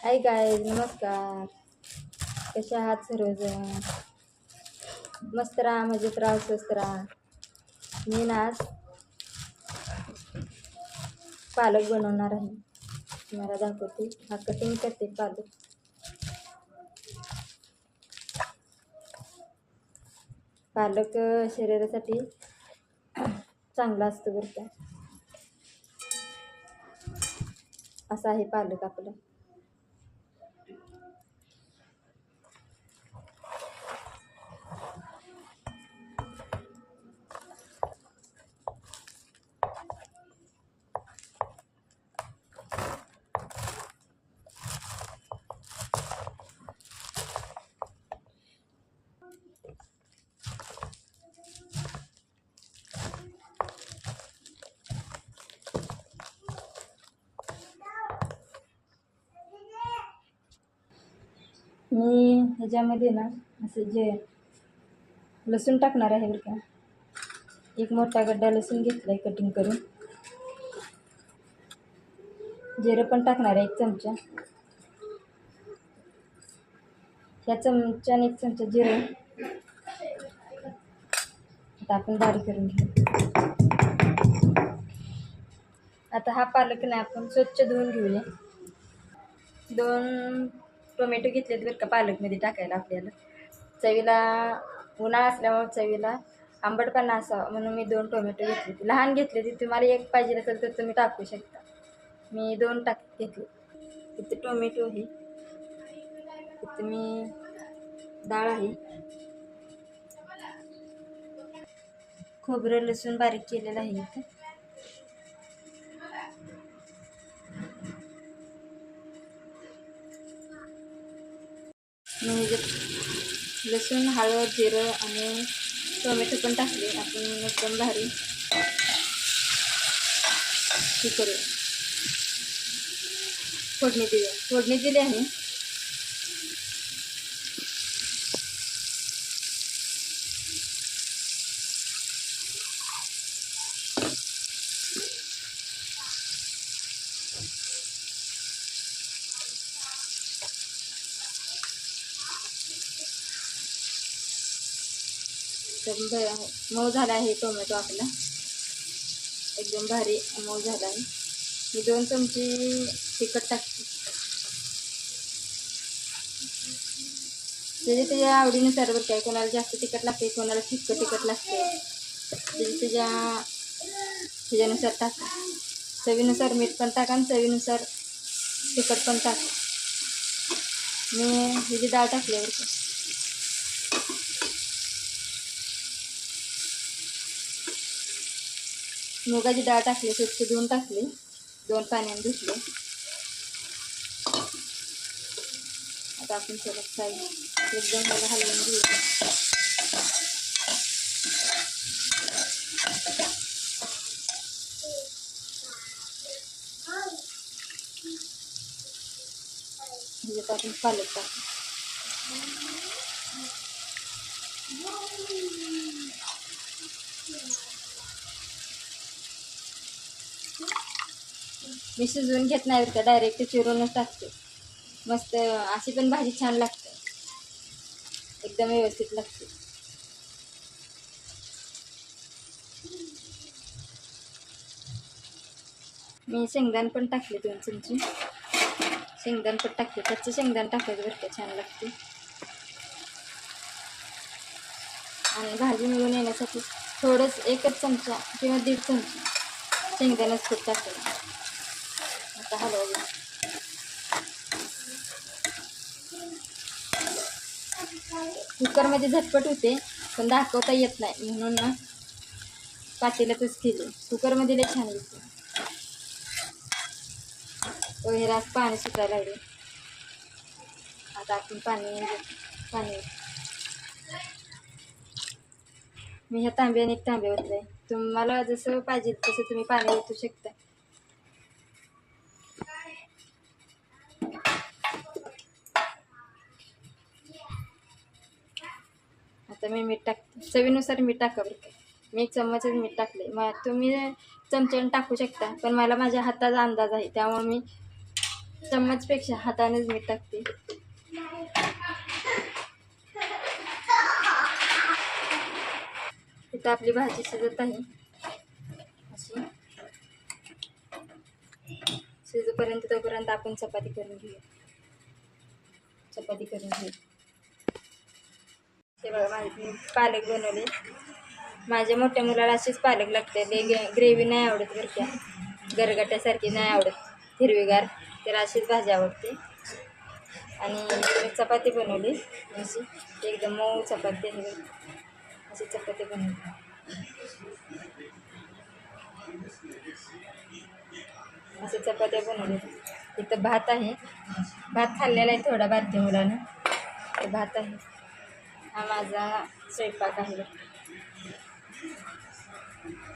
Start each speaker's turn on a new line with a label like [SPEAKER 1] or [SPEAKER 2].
[SPEAKER 1] हाय गाय नमस्कार. कसे आहात सर्वजण? मस्त राहा मजेत राहा स्वस्त राहा. मी ना आज पालक बनवणार आहे. तुम्हाला दाखवते. हा कटिंग करते पालक. पालक शरीरासाठी चांगला असतो बरं का. असा आहे पालक आपला. मी ह्याच्यामध्ये ना असं जे लसूण टाकणार आहे बरं का एक मोठा गड्डा लसूण घेतला आहे कटिंग करून. जिरं पण टाकणार आहे एक चमचा. ह्या चमच्याने एक चमचा जिरं आता आपण बारीक करून घेऊ. आता हा पालक नाही आपण स्वच्छ धुवून घेऊया. दोन टोमॅटो घेतलेत बरं का पालकमध्ये टाकायला आपल्याला. चवीला उन्हाळा असल्यामुळे चवीला आंबटपणा असावा म्हणून मी दोन टोमॅटो घेतले लहान घेतले ते तुम्हाला एक पाहिजे असेल तर तुम्ही टाकू शकता. मी दोन टाक घेतले. इथे टोमॅटो आहे. इथे मी डाळ आहे. खोबरं लसूण बारीक केलेलं आहे इथं. म्हणजे लसूण हळद जिरं आणि टोमॅटो पण टाकले. आपण एकदम भारी हे करू फोडणी देऊया फोडणी दिली आहे. एकदम ब- मऊ झाला आहे टोमॅटो आपला. एकदम भारी मऊ झाला आहे. मी दोन चमचे तिखट टाकते. त्याच्या त्याच्या आवडीनुसार बरं काय कोणाला जास्त तिखट लागते कोणाला फिक्क तिखट लागते. त्याच्या त्याच्या ह्याच्यानुसार टाका. चवीनुसार मीठ पण टाका आणि चवीनुसार तिखट पण टाका. मी ह्याची डाळ टाकली आहे बरं का मुगाची डाळ टाकली स्वच्छ धुवून टाकली. दोन पाण्याने धुतले. आता आपण सगळं फ्राय एकदम मला हलवून घेऊ. म्हणजे ह्याच्यात आपण पालक टाकू. मी शिजवून घेत नाही बरं का डायरेक्ट चिरूनच टाकते. मस्त अशी पण भाजी छान लागते. एकदम व्यवस्थित लागते. मी शेंगदाण पण टाकले दोन चमचे. शेंगदाण पण टाकले. कच्चे शेंगदाण टाकायचं बरं का छान लागते. आणि भाजी मिळून येण्यासाठी थोडंच एकच चमचा किंवा दीड चमचा. शेंगदाण्याच खूप जास्त आता हलवलं कुकरमध्ये झटपट होते पण दाखवता येत नाही. म्हणून ना पातेल्यातच केले. कुकरमध्ये लय छान येते वगैरे पाणी सुटायला लागले. आता आपण पाणी पाणी मी ह्या तांब्याने एक तांब्या आहे तुम्हाला जसं पाहिजे तसं तुम्ही पाणी ओतू शकता. आता मी मीठ टाकते चवीनुसार मीठ टाका बरं मी एक चम्मचच मीठ टाकले मग तुम्ही चमच्याने टाकू शकता पण मला माझ्या हाताचा अंदाज आहे त्यामुळे मी चम्मचपेक्षा हातानेच मीठ टाकते. इथं आपली भाजी शिजत आहे अशी. शिजूपर्यंत तोपर्यंत आपण चपाती करून घेऊ चपाती करून घेऊ ते बघा माझे पालक बनवले. माझ्या मोठ्या मुलाला अशीच पालक लागते. ते ग्रेव्ही नाही आवडत बरं का. गरगट्यासारखी नाही आवडत. हिरवीगार. त्याला अशीच भाजी आवडते. आणि चपाती बनवली. अशी. एकदम मऊ चपाती आहे अशी चपाती बनवतात असे चपात्या बनवले इथं भात आहे. भात खाल्लेला आहे थोडा भात मुलानं. तर भात आहे. हा माझा स्वयंपाक आहे.